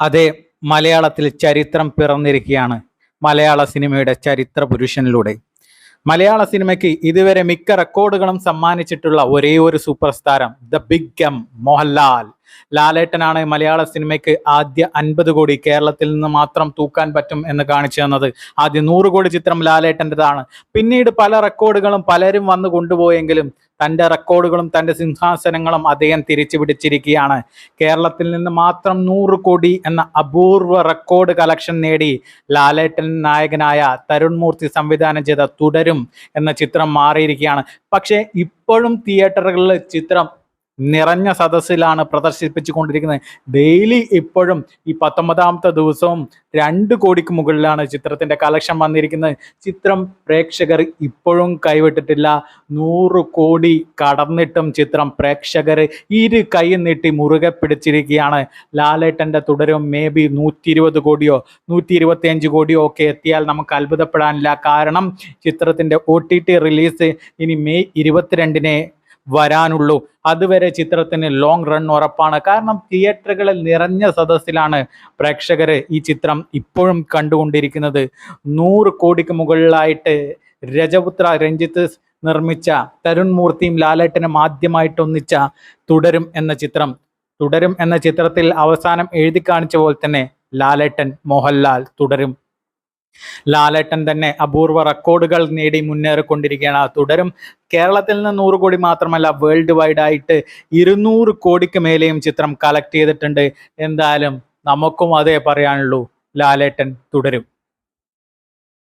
അതെ മലയാളത്തിൽ ചരിത്രം പിറന്നിരിക്കുകയാണ് മലയാള സിനിമയുടെ ചരിത്ര പുരുഷനിലൂടെ. മലയാള സിനിമയ്ക്ക് ഇതുവരെ മിക്ക റെക്കോർഡുകളും സമ്മാനിച്ചിട്ടുള്ള ഒരേ ഒരു സൂപ്പർ താരം ദ ബിഗ് എം മോഹൻലാൽ. ലാലേട്ടനാണ് മലയാള സിനിമയ്ക്ക് ആദ്യ അൻപത് കോടി കേരളത്തിൽ നിന്ന് മാത്രം തൂക്കാൻ പറ്റും എന്ന് കാണിച്ചു തന്നത്. ആദ്യം നൂറ് കോടി ചിത്രം ലാലേട്ടന്റെതാണ്. പിന്നീട് പല റെക്കോർഡുകളും പലരും വന്നു കൊണ്ടുപോയെങ്കിലും തന്റെ റെക്കോർഡുകളും തന്റെ സിംഹാസനങ്ങളും അദ്ദേഹം തിരിച്ചു പിടിച്ചിരിക്കുകയാണ്. കേരളത്തിൽ നിന്ന് മാത്രം നൂറ് കോടി എന്ന അപൂർവ റെക്കോർഡ് കളക്ഷൻ നേടി ലാലേട്ടൻ നായകനായ തരുൺ മൂർത്തി സംവിധാനം ചെയ്ത തുടരും എന്ന ചിത്രം മാറിയിരിക്കുകയാണ്. പക്ഷേ ഇപ്പോഴും തിയേറ്ററുകളിൽ ചിത്രം നിറഞ്ഞ സദസ്സിലാണ് പ്രദർശിപ്പിച്ചുകൊണ്ടിരിക്കുന്നത്. ഡെയിലി ഇപ്പോഴും ഈ പത്തൊമ്പതാമത്തെ ദിവസവും രണ്ട് കോടിക്ക് മുകളിലാണ് ചിത്രത്തിന്റെ കളക്ഷൻ വന്നിരിക്കുന്നത്. ചിത്രം പ്രേക്ഷകർ ഇപ്പോഴും കൈവിട്ടിട്ടില്ല. നൂറ് കോടി കടന്നിട്ടും ചിത്രം പ്രേക്ഷകർ ഇരു കൈ നീട്ടി മുറുകെ പിടിച്ചിരിക്കുകയാണ്. ലാലേട്ടന്റെ തുടരും മേ ബി കോടിയോ നൂറ്റി ഇരുപത്തിയഞ്ച് കോടിയോ ഒക്കെ എത്തിയാൽ നമുക്ക് അത്ഭുതപ്പെടാനില്ല. കാരണം ചിത്രത്തിന്റെ ഒ റിലീസ് ഇനി മെയ് ഇരുപത്തിരണ്ടിനെ വരാനുള്ളൂ. അതുവരെ ചിത്രത്തിന് ലോങ് റൺ ഉറപ്പാണ്. കാരണം തിയേറ്ററുകളിൽ നിറഞ്ഞ സദസ്സിലാണ് പ്രേക്ഷകർ ഈ ചിത്രം ഇപ്പോഴും കണ്ടുകൊണ്ടിരിക്കുന്നത്. നൂറ് കോടിക്ക് മുകളിലായിട്ട് രജപുത്ര രഞ്ജിത്ത് നിർമ്മിച്ച തരുൺ മൂർത്തിയും ലാലേട്ടനും ആദ്യമായിട്ട് ഒന്നിച്ച തുടരും എന്ന ചിത്രം. തുടരും എന്ന ചിത്രത്തിൽ അവസാനം എഴുതി കാണിച്ച പോലെ തന്നെ ലാലേട്ടൻ മോഹൻലാൽ തുടരും. ലാലേട്ടൻ തന്നെ അപൂർവ റെക്കോർഡുകൾ നേടി മുന്നേറിക്കൊണ്ടിരിക്കുകയാണ്. തുടരും കേരളത്തിൽ നിന്ന് നൂറ് കോടി മാത്രമല്ല വേൾഡ് വൈഡ് ആയിട്ട് ഇരുന്നൂറ് കോടിക്ക് മേലെയും ചിത്രം കളക്ട് ചെയ്തിട്ടുണ്ട്. എന്തായാലും നമുക്കും അതേ പറയാനുള്ളൂ ലാലേട്ടൻ തുടരും.